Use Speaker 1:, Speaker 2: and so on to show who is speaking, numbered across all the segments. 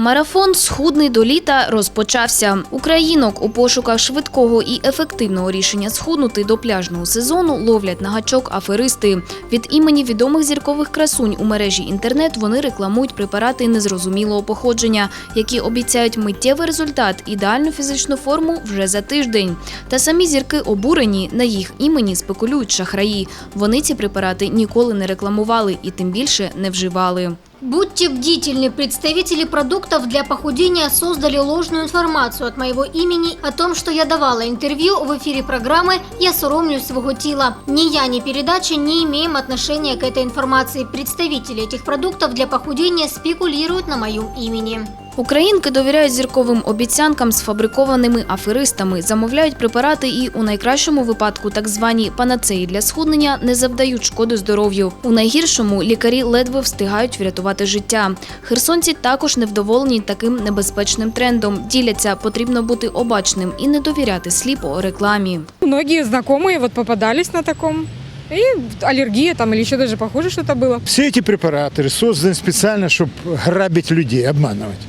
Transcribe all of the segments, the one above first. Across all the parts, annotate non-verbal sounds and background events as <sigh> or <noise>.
Speaker 1: Марафон Схудний до літа розпочався. Українок у пошуках швидкого і ефективного рішення схуднути до пляжного сезону ловлять на гачок аферисти. Від імені відомих зіркових красунь у мережі інтернет вони рекламують препарати незрозумілого походження, які обіцяють миттєвий результат, ідеальну фізичну форму вже за тиждень. Та самі зірки обурені на їх імені спекулюють шахраї. Вони ці препарати ніколи не рекламували і тим більше не вживали.
Speaker 2: Будьте бдительны, представители продуктов для похудения создали ложную информацию от моего имени о том, что я давала интервью в эфире программы «Я соромлюсь своего тела». Ни я, ни передача не имеем отношения к этой информации. Представители этих продуктов для похудения спекулируют на моем имени.
Speaker 1: Українки довіряють зірковим обіцянкам сфабрикованими аферистами, замовляють препарати і у найкращому випадку так звані панацеї для схуднення не завдають шкоди здоров'ю. У найгіршому лікарі ледве встигають врятувати життя. Херсонці також невдоволені таким небезпечним трендом. Діляться, потрібно бути обачним і не довіряти сліпо рекламі.
Speaker 3: Многие знакомые вот попадались на таком. И аллергия там или еще даже похуже что-то было.
Speaker 4: Все эти препараты созданы специально, чтобы грабить людей, обманывать.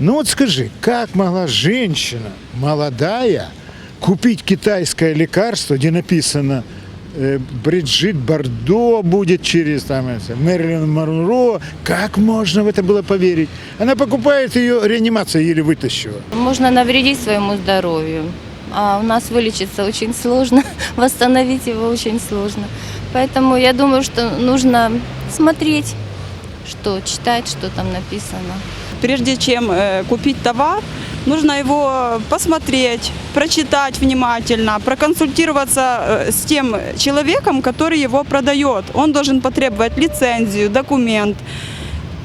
Speaker 4: Ну вот скажи, как могла женщина молодая купить китайское лекарство, где написано э, Бриджит Бардо будет через там, это, Мэрилин Монро. Как можно в это было поверить? Она покупает ее, реанимация еле вытащила.
Speaker 5: Можно навредить своему здоровью. А у нас вылечиться очень сложно, <laughs> восстановить его очень сложно. Поэтому я думаю, что нужно смотреть, что читать, что там написано.
Speaker 6: Прежде чем э, купить товар, нужно его посмотреть, прочитать внимательно, проконсультироваться э, с тем человеком, который его продает. Он должен потребовать лицензию, документ,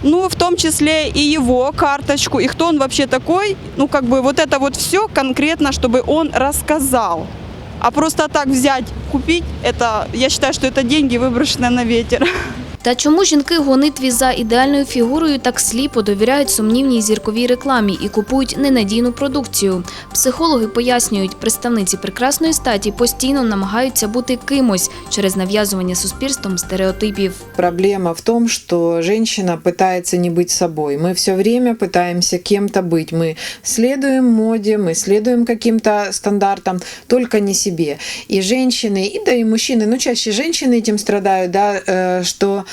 Speaker 6: ну, в том числе и его карточку, и кто он вообще такой, ну, как бы вот это вот все конкретно, чтобы он рассказал. А просто так взять, купить, это, я считаю, что это деньги, выброшенные на ветер. <laughs>
Speaker 1: Та чому жінки в гонитві за ідеальною фігурою так сліпо довіряють сумнівній зірковій рекламі і купують ненадійну продукцію? Психологи пояснюють, представниці прекрасної статі постійно намагаються бути кимось через нав'язування суспільством стереотипів.
Speaker 7: Проблема в том, что женщина пытается не быть собой. Мы все время пытаемся кем-то быть. Мы следуем моде, мы следуем каким-то стандартам, только не себе. И женщины, и да и мужчины, ну чаще женщины этим страдают, да, э, что м,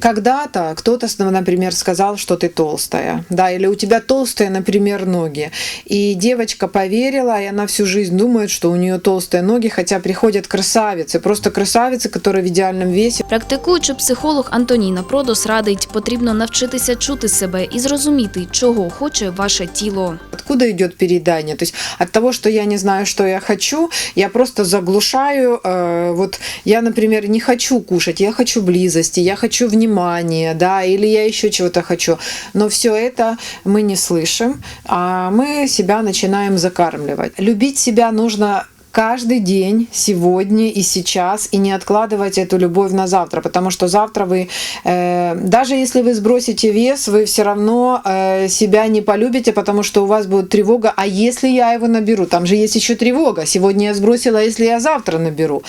Speaker 7: когда-то кто-то, например, сказал, что ты толстая, да, или у тебя толстые, например, ноги. И девочка поверила, и она всю жизнь думает, что у нее толстые ноги, хотя приходят красавицы, просто красавицы, которые в идеальном весе.
Speaker 1: Практикуючи психолог Антоніна Продос радить, потрібно навчитися чути себе і зрозуміти, чого хоче ваше тіло.
Speaker 7: Откуда идет переедание? То есть от того, что я не знаю, что я хочу, я просто заглушаю. э, вот я, например, не хочу кушать, я хочу близости, я хочу внимания, да, или я еще чего-то хочу. Но все это мы не слышим, а мы себя начинаем закармливать. Любить себя нужно каждый день, сегодня и сейчас, и не откладывать эту любовь на завтра, потому что завтра вы, э, даже если вы сбросите вес, вы все равно э, себя не полюбите, потому что у вас будет тревога, а если я его наберу, там же есть еще тревога, сегодня я сбросила, а если я завтра наберу.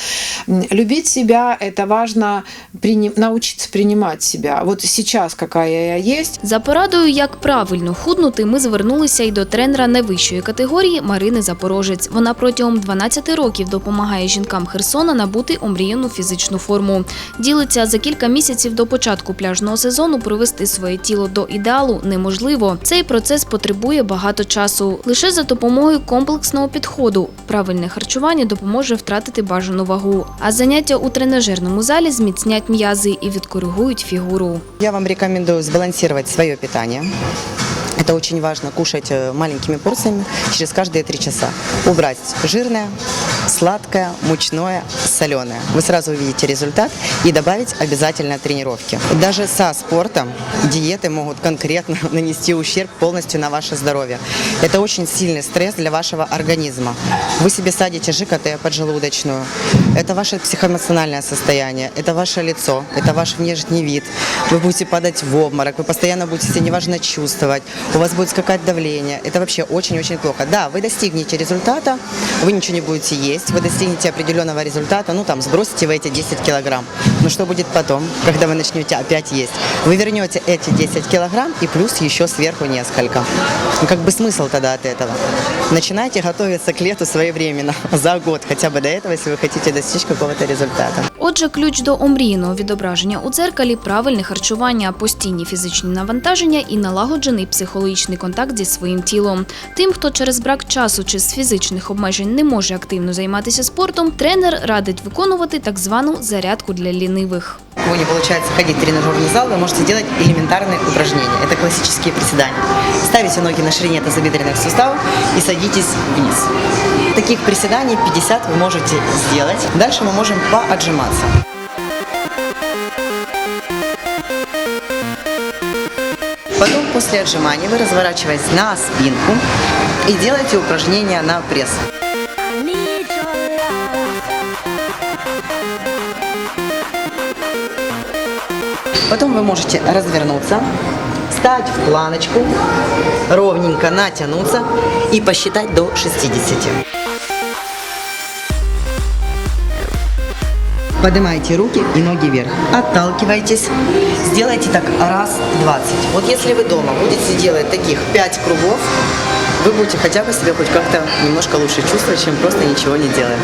Speaker 7: М, Любить себя, это важно прини- научиться принимать себя. Вот сейчас какая я есть,
Speaker 1: За порадою, як правильно худнути, ми звернулися й до тренера найвищої категорії Марини Запорожець. Вона протягом 12 років допомагає жінкам Херсона набути омріяну фізичну форму. Ділиться за кілька місяців до початку пляжного сезону привести своє тіло до ідеалу неможливо. Цей процес потребує багато часу. Лише за допомогою комплексного підходу правильне харчування допоможе втратити бажану вагу. А заняття у тренажерному залі зміцнять м'язи і відкоригують фігуру.
Speaker 8: Я вам рекомендую сбалансировать свое питание. Это очень важно, кушать э, маленькими порциями через каждые три часа. Убрать жирное, сладкое, мучное, соленое. Вы сразу увидите результат и добавить обязательно тренировки. Даже со спортом диеты могут конкретно <laughs> нанести ущерб полностью на ваше здоровье. Это очень сильный стресс для вашего организма. Вы себе садите ЖКТ поджелудочную. Это ваше психоэмоциональное состояние, это ваше лицо, это ваш внешний вид. Вы будете падать в обморок, вы постоянно будете себя неважно чувствовать, у вас будет скакать давление. Это вообще очень-очень плохо. Да, вы достигнете результата, вы ничего не будете есть, есть вы достигнете определенного результата, ну там сбросите вы эти 10 килограмм. Но что будет потом, когда вы начнете опять есть? Вы вернете эти 10 килограмм и плюс еще сверху несколько. Ну, как бы смысл тогда от этого? Начинайте готовиться к лету своевременно, <laughs> за год, хотя бы до этого, если вы хотите достичь какого-то результата.
Speaker 1: Отже, ключ до омріяного відображення у дзеркалі правильне харчування, постійні фізичні навантаження і налагоджений психологічний контакт зі своїм тілом. Тим, хто через брак часу чи з фізичних обмежень не може активно займатися спортом, тренер радить виконувати так звану зарядку для лінивих.
Speaker 8: У кого не получается ходить в тренажерный зал, вы можете делать элементарные упражнения. Это классические приседания. Ставите ноги на ширине тазобедренных суставов и садитесь вниз. Таких приседаний 50 вы можете сделать. Дальше мы можем поотжиматься. Потом после отжимания вы разворачиваетесь на спинку и делаете упражнения на пресс. Потом вы можете развернуться, встать в планочку, ровненько натянуться и посчитать до 60. Поднимайте руки и ноги вверх. Отталкивайтесь. Сделайте так раз 20. Вот если вы дома будете делать таких 5 кругов, вы будете хотя бы себя хоть как-то немножко лучше чувствовать, чем просто ничего не делая.